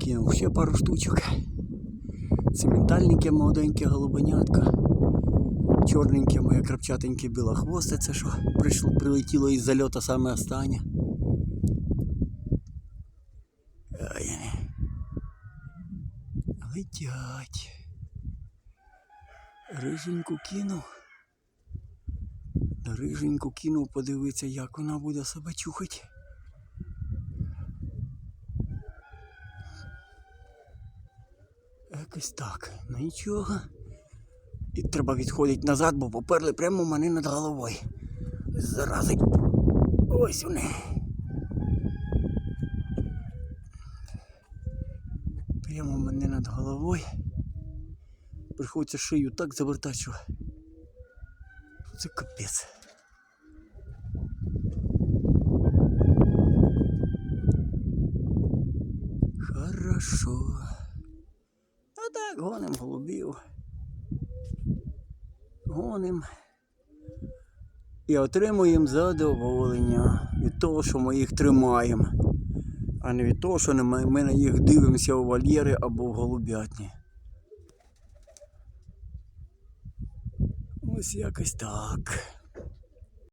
Кинув ще пару штучок. Цементальненьке молоденьке голубенятка. Чорненьке моє крапчатеньке білохвосте, це що прийшло, прилетіло із зальота саме останнє. Летять. Риженьку кинув. Риженьку кинув подивитися, як вона буде себе чухати. Якось так. Ну нічого. І треба відходити назад, бо поперли прямо у мене над головою. Зарази. Ось вони. Прямо у мене над головою. Приходиться шию так завертати, це капець. Хорошо. Так, гоним голубів. Гоним. І отримуємо задоволення від того, що ми їх тримаємо, а не від того, що ми на їх дивимося у вольєри або в голубятні. Ось якось так.